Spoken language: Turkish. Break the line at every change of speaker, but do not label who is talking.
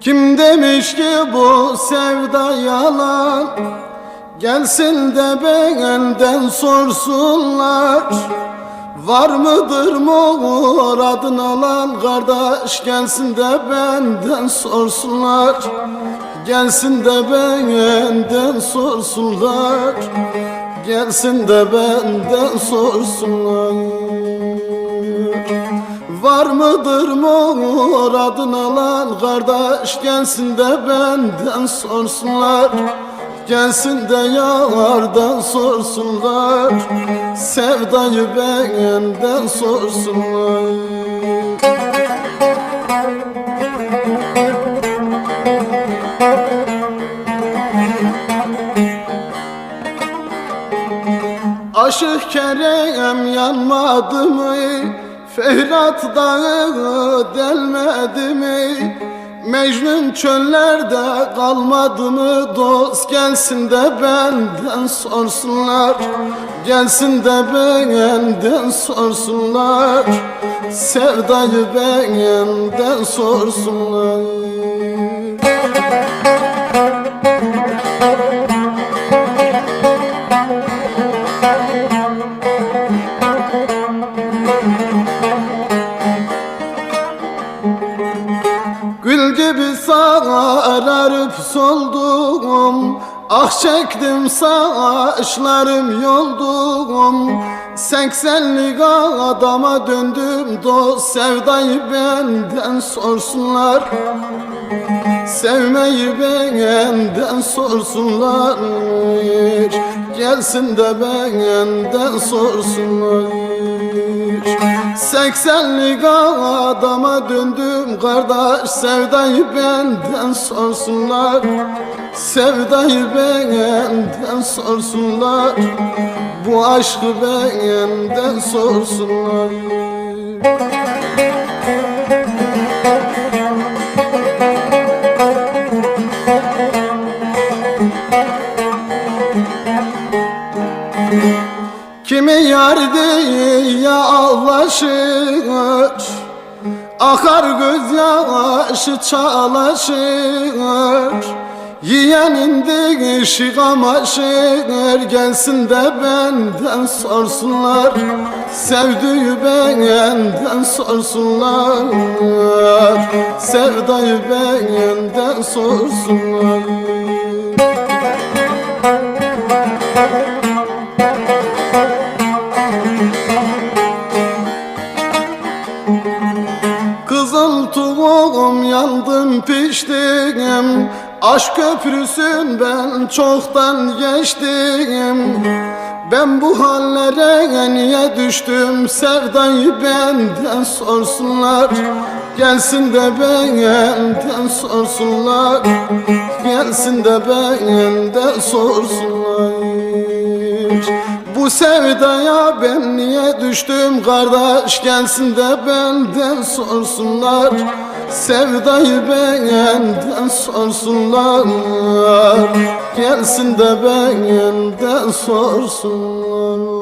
Kim demiş ki bu sevda yalan? Gelsin de benden sorsunlar. Var mıdır muradın alan? Kardeş Gelsin de benden sorsunlar. Gelsin de benden sorsunlar. Gelsin de benden sorsunlar Var mıdır muradın alan kardeş? Gelsin de benden sorsunlar. Gelsin de yardan sorsunlar. Sevdayı benden sorsunlar. Aşık kerem yanmadı mı? Ferhat dağı delmedi mi? Mecnun çöllerde kalmadı mı? Dost gelsin de benden sorsunlar Gelsin de benden sorsunlar Sevdayı benden sorsunlar Gül gibi sararıp soldum Ah çektim saçlarım yoldum. Seksenlik adama döndüm dost Sevdayı benden sorsunlar. Sevmeyi benden sorsunlar Gelsin de benden sorsunlar Seksenlik adama döndüm kardeş Sevdayı benden sorsunlar. Sevdayı benden sorsunlar Bu aşkı benden sorsunlar. Kimi yar değil ya ağlaşır Akar gözyaşı çağlaşır Yiyenin dişi kamaşır Gelsin de benden sorsunlar. Sevdiği benden sorsunlar. Sevdayı benden sorsunlar. Kızıl tuğum yandım piştim Aşk köprüsün ben çoktan geçtim Ben bu hallere niye düştüm? Sevdayı benden sorsunlar. Gelsin de benden sorsunlar. Gelsin de benden sorsunlar. Bu sevdaya ben niye düştüm kardeş? Gelsin de benden sorsunlar Sevdayı benden sorsunlar. Gelsin de benden sorsunlar